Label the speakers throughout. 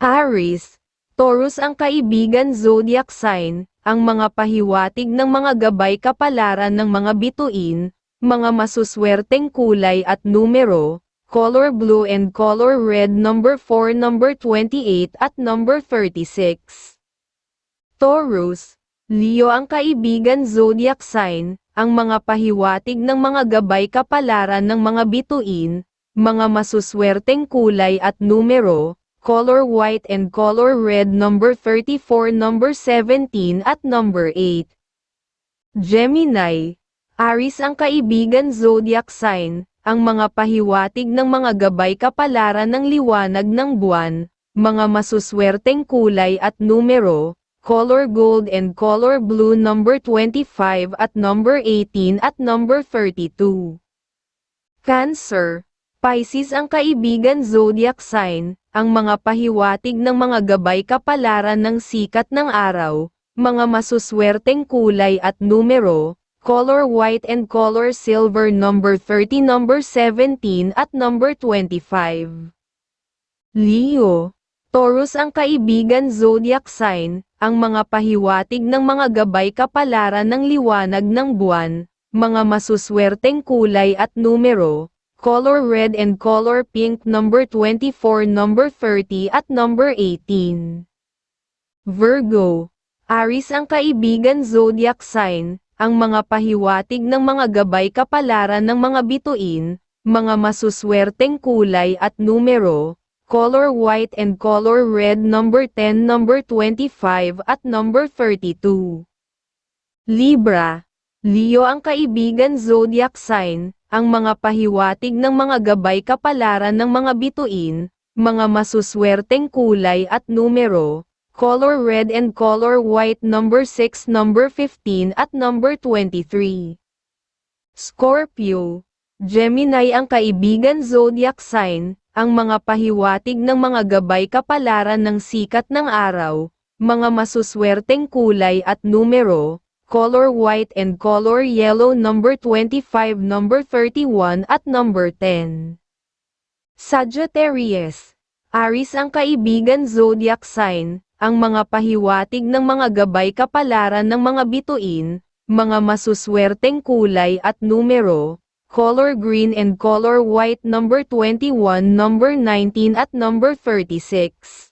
Speaker 1: Aries, Taurus ang kaibigan zodiac sign, ang mga pahiwatig ng mga gabay kapalaran ng mga bituin, mga masuswerteng kulay at numero, color blue and color red number 4 number 28 at number 36. Taurus, Leo ang kaibigan zodiac sign, ang mga pahiwatig ng mga gabay kapalaran ng mga bituin, mga masuswerteng kulay at numero, color white and color red number 34 number 17 at number 8. Gemini, Aries ang kaibigan zodiac sign, ang mga pahiwatig ng mga gabay kapalaran ng liwanag ng buwan, mga masuswerteng kulay at numero, color gold and color blue number 25 at number 18 at number 32. Cancer, Pisces ang kaibigan zodiac sign, ang mga pahiwatig ng mga gabay kapalaran ng sikat ng araw, mga masuswerteng kulay at numero, color white and color silver number 30 number 17 at number 25. Leo, Taurus ang kaibigan zodiac sign, ang mga pahiwatig ng mga gabay kapalaran ng liwanag ng buwan, mga masuswerteng kulay at numero, color red and color pink number 24 number 30 at number 18. Virgo, Aries ang kaibigan zodiac sign, ang mga pahiwatig ng mga gabay kapalaran ng mga bituin, mga masuswerteng kulay at numero, color white and color red number 10 number 25 at number 32. Libra, Leo ang kaibigan zodiac sign, ang mga pahiwatig ng mga gabay kapalaran ng mga bituin, mga masuswerteng kulay at numero, color red and color white number 6 number 15 at number 23. Scorpio, Gemini ang kaibigan zodiac sign, ang mga pahiwatig ng mga gabay kapalaran ng sikat ng araw, mga masuswerteng kulay at numero, color white and color yellow number 25 number 31 at number 10. Sagittarius, Aries ang kaibigan zodiac sign, ang mga pahiwatig ng mga gabay kapalaran ng mga bituin, mga masuswerteng kulay at numero, color green and color white number 21 number 19 at number 36.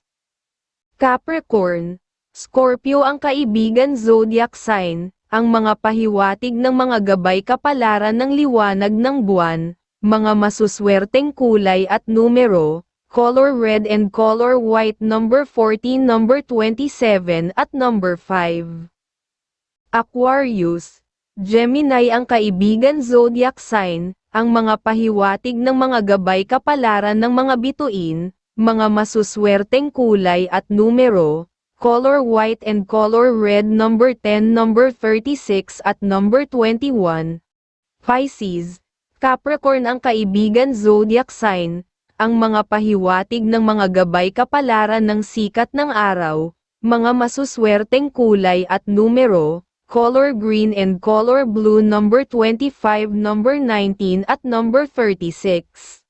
Speaker 1: Capricorn, Scorpio ang kaibigan zodiac sign, ang mga pahiwatig ng mga gabay kapalaran ng liwanag ng buwan, mga masuswerteng kulay at numero, color red and color white number 14 number 27 at number 5. Aquarius, Gemini ang kaibigan zodiac sign, ang mga pahiwatig ng mga gabay kapalaran ng mga bituin, mga masuswerteng kulay at numero, color white and color red number 10 number 36 at number 21. Pisces, Capricorn ang kaibigan zodiac sign, ang mga pahiwatig ng mga gabay kapalaran ng sikat ng araw, mga masuswerteng kulay at numero, color green and color blue number 25 number 19 at number 36.